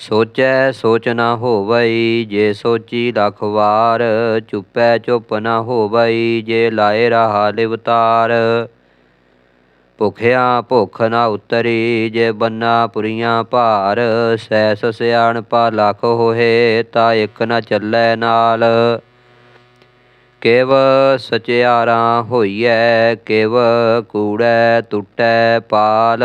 ਸੋਚੈ ਸੋਚ ਨਾ ਹੋਵਈ, ਜੇ ਸੋਚੀ ਲਖ ਵਾਰ, ਚੁੱਪੈ ਚੁੱਪ ਨਾ ਹੋਵਈ, ਜੇ ਲਾਏ ਰਹਾ ਲਿਵਤਾਰ। ਭੁਖਿਆ ਭੁਖ ਨਾ ਉਤਰੀ, ਜੇ ਬੰਨਾ ਪੁਰੀਆਂ ਭਾਰ, ਸੈਸ ਸਿਆਣਪਾ ਲਖ ਹੋਏ ਤਾਂ ਇੱਕ ਨਾ ਚੱਲੈ ਨਾਲ। ਕਿਵ ਸਚਿਆਰਾ ਹੋਈਐ, ਕਿਵ ਕੂੜੈ ਟੁੱਟੈ ਪਾਲ।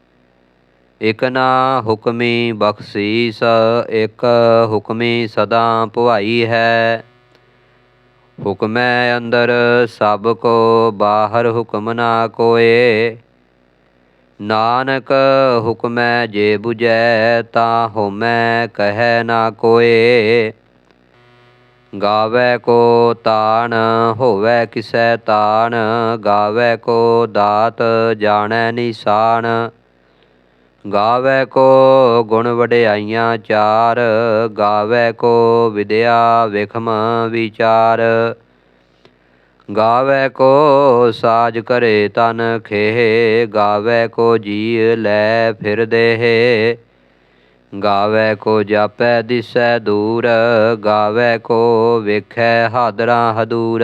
ਇਕ ਨਾ ਹੁਕਮੀ ਬਖਸ਼ੀਸ, ਇਕ ਹੁਕਮੀ ਸਦਾ ਭਵਾਈ ਹੈ। ਹੁਕਮੈ ਅੰਦਰ ਸਭ ਕੋ, ਬਾਹਰ ਹੁਕਮ ਨਾ ਕੋਏ। ਨਾਨਕ ਹੁਕਮੈ ਜੇ 부ਜੈ ਤਾ ਹੋਮੈ ਕਹੈ ਨਾ ਕੋਏ। ਗਾਵੇ ਕੋ ਤਾਣ, ਹੋਵੇ ਕਿਸੈ ਤਾਣ। ਗਾਵੇ ਕੋ ਦਾਤ, ਜਾਣੈ ਨਿਸ਼ਾਨ। ਗਾਵੇ ਕੋ ਗੁਣ ਵਡਿਆਈਆਂ ਚਾਰ, ਗਾਵੇ ਕੋ ਵਿਦਿਆ ਵਿਖਮ ਵਿਚਾਰ। ਗਾਵੇ ਕੋ ਸਾਜ ਕਰੇ ਤਨ ਖੇਹ, ਗਾਵੇ ਕੋ ਜੀ ਲੈ ਫਿਰ ਦੇਹ। ਗਾਵੇ ਕੋ ਜਾਪੈ ਦਿਸੈ ਦੂਰ, ਗਾਵੇ ਕੋ ਵੇਖੈ ਹਾਦਰਾ ਹਦੂਰ।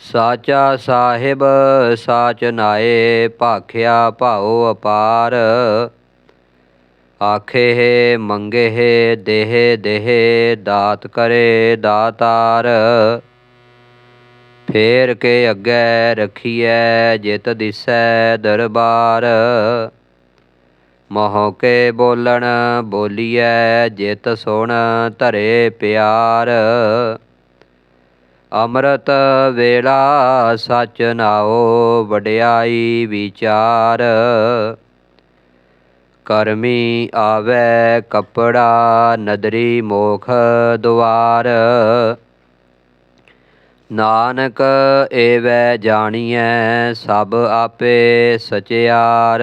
ਸਾਚਾ ਸਾਹਿਬ, ਸਾਚ ਨਾਏ, ਭਾਖਿਆ ਭਾਉ ਅਪਾਰ। ਆਖੇ ਮੰਗੇ ਦੇਹ ਦੇਹ, ਦਾਤ ਕਰੇ ਦਾਤਾਰ। ਫੇਰ ਕੇ ਅੱਗੇ ਰਖੀਐ, ਜਿਤ ਦਿਸੈ ਦਰਬਾਰ। ਮੋਹ ਕੇ ਬੋਲਣ, ਬੋਲੀਐ, ਜਿਤ ਸੁਣ ਧਰੇ ਪਿਆਰ। ਅੰਮ੍ਰਿਤ ਵੇਲਾ ਸਚ ਨਾਓ ਵਡਿਆਈ ਵਿਚਾਰ। ਕਰਮੀ ਆਵੇ ਕਪੜਾ ਨਦਰੀ ਮੋਖ ਦੁਆਰ। ਨਾਨਕ ਏਵੈ ਜਾਣੀਐ ਸਭ ਆਪੇ ਸਚਿਆਰ।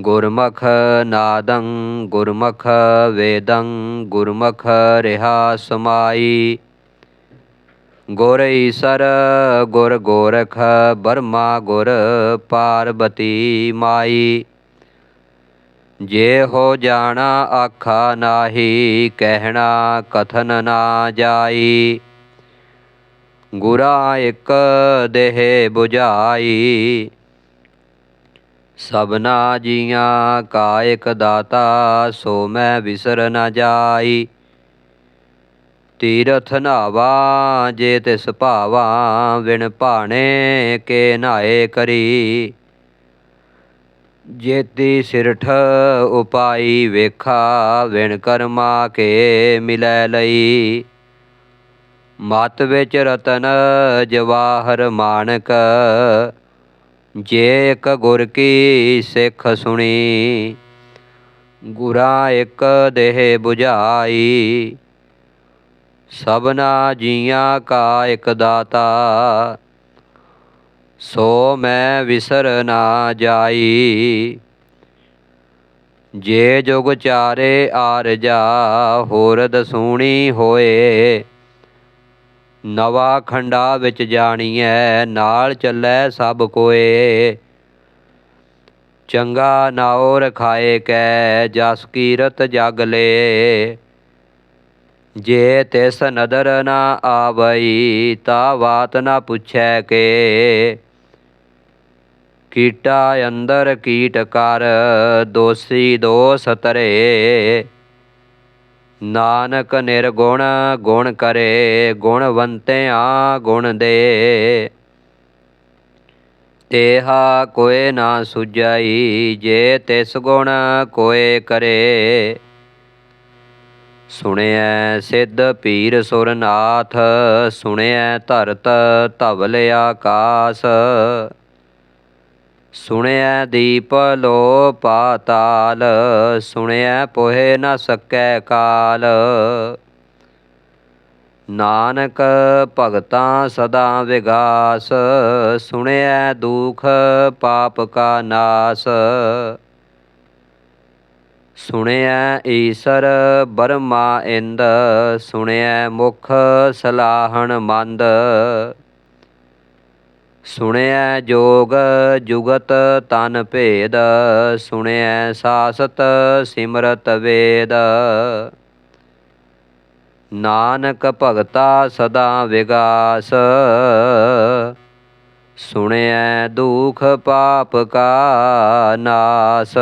ਗੁਰਮੁਖ ਨਾਦੰ ਗੁਰਮੁਖ ਵੇਦੰ ਗੁਰਮੁਖ ਰਹਾ ਸਮਾਈ ਗੁਰ ਈਸਰ ਗੁਰ ਗੋਰਖ ਬਰਮਾ ਗੁਰ ਪਾਰਬਤੀ ਮਾਈ ਜੇ ਹੋ ਜਾਣਾ ਆਖਾ ਨਾਹੀ ਕਹਿਣਾ ਕਥਨ ਨਾ ਜਾਈ ਗੁਰਾ ਇੱਕ ਦੇਹ 부ਝਾਈ ਸਭਨਾ ਜੀਆਂ ਕਾਇਕ ਦਾਤਾ, ਸੋ ਮੈਂ ਵਿਸਰ ਨ ਜਾਈ। ਤੀਰਥ ਨਾਵਾ, ਜੇ ਤਿਸ ਭਾਵਾ, ਵਿਣ ਭਾਣੇ ਕੇ ਨਾਏ ਕਰੀ। ਜੇਤੀ ਸਿਰਠ ਉਪਾਈ ਵੇਖਾ, ਵਿਣ ਕਰਮਾ ਕੇ ਮਿਲੈ ਲਈ। ਮਤ ਵਿੱਚ ਰਤਨ ਜਵਾਹਰ ਮਾਨਕ ਜੇ ਇੱਕ ਗੁਰ ਕੀ ਸਿੱਖ ਸੁਣੀ, ਗੁਰਾ ਇੱਕ ਦੇਹ 부ਝਾਈ ਸਭਨਾ ਜੀਆਂ ਕਾ ਇੱਕ ਦਾਤਾ, ਸੋ ਮੈਂ ਵਿਸਰ ਨਾ ਜਾਈ। ਜੇ ਜੁਗ ਚਾਰੇ ਆਰਜਾ ਹੋਰ ਦਸੂਣੀ ਹੋਏ ਨਵਾ ਖੰਡਾ ਵਿੱਚ ਜਾਣੀਐ, ਨਾਲ ਚੱਲੈ ਸਭ ਕੋਏ। ਚੰਗਾ ਨਾਉ ਰਖਾਏ ਕੈ, ਜਸ ਕੀਰਤ ਜਗ ਲੇ। ਜੇ ਤਿਸ ਨਦਰ ਨਾ ਆਵਈ, ਤਾ ਬਾਤ ਨਾ ਪੁੱਛੈ ਕੇ। ਕੀਟਾ ਅੰਦਰ ਕੀਟ ਕਰ, ਦੋਸੀ ਦੋਸ ਤਰੇ ਨਾਨਕ ਨਿਰਗੁਣ ਗੁਣ ਕਰੇ, ਗੁਣਵੰਤਿਆ ਗੁਣ ਦੇ। ਤੇਹਾ ਕੋਏ ਨਾ ਸੁਜਾਈ ਜੇ ਤਿਸ ਗੁਣ ਕੋਏ ਕਰੇ। ਸੁਣਿਐ ਸਿੱਧ ਪੀਰ ਸੁਰਨਾਥ, ਸੁਣਿਐ ਧਰਤ ਧਵਲ ਆਕਾਸ। ਸੁਣਿਐ ਦੀਪ ਲੋ ਪਾਤਾਲ, ਸੁਣਿਐ ਪੋਹਿ ਨ ਸਕੈ ਕਾਲ। ਨਾਨਕ ਭਗਤਾਂ ਸਦਾ ਵਿਗਾਸ, ਸੁਣਿਐ ਦੁਖ ਪਾਪ ਕਾ ਨਾਸ। ਸੁਣਿਐ ਈਸਰ ਬਰਮਾ ਇੰਦ, ਸੁਣਿਐ ਮੁਖ ਸਲਾਹਣ ਮੰਦ। ਸੁਣਿਐ ਜੋਗ ਜੁਗਤ ਤਨ ਭੇਦ, ਸੁਣਿਐ ਸਾਸਤ ਸਿਮਰਤ ਵੇਦ। ਨਾਨਕ ਭਗਤਾ ਸਦਾ ਵਿਗਾਸ, ਸੁਣਿਐ ਦੁਖ ਪਾਪ ਕਾ ਨਾਸ।